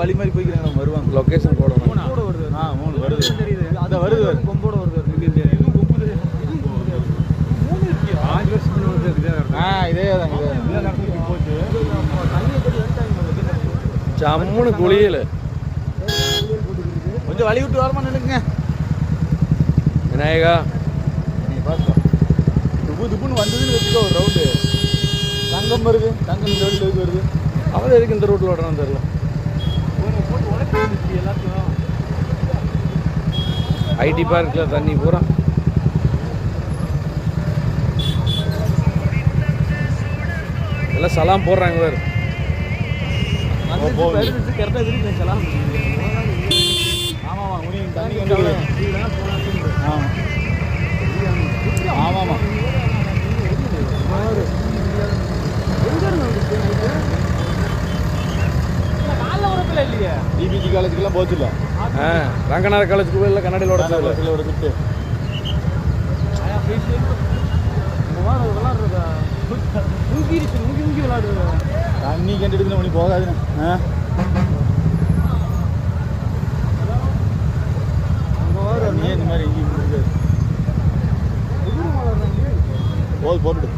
வழி மாதிரி போய்க்கிறாங்க வருவாங்க. லொக்கேஷன் போடணும் கூட வருது. ஆ மூணு வருது. தெரியுது அந்த வருது கொம்போட வருது. இதுவும் கொம்பு. மூணு வருஷம் வருது. ஆ இதே தான் இதே தான். போச்சு. ஜம்முன்னு குளியல். கொஞ்சம் வழி விட்டு வரமா நினைக்குங்க விநாயகா. நீ பார்த்துக்கோ துப்பு துப்புன்னு வந்ததுன்னு வச்சுக்கோ ஒரு ரவுண்டு தங்கம் வருது. தங்கம் இந்த வருது? அவன் எதுக்கு இந்த ரூட்டில் ஓடுறான்னு தெரியல. ஐடி பார்க்கில் தண்ணி பூரா. எல்லாம் சலாம் போடுறாங்க வேறு. வந்துச்சு, திட்டு ஆயா, பேசி. இந்த மாதிரி விளையாடுறதா? மூங்கிருச்சு, மூங்கி மூங்கி விளையாடுறதா? தண்ணி கண்டுடுதுன்னு உனி போகாதுன்னு. ஆ? அங்க வர நீ இந்த மாதிரி இங்கே இருக்காது எதிரும் விளையாடுறாங்க. போது போட்டுடு.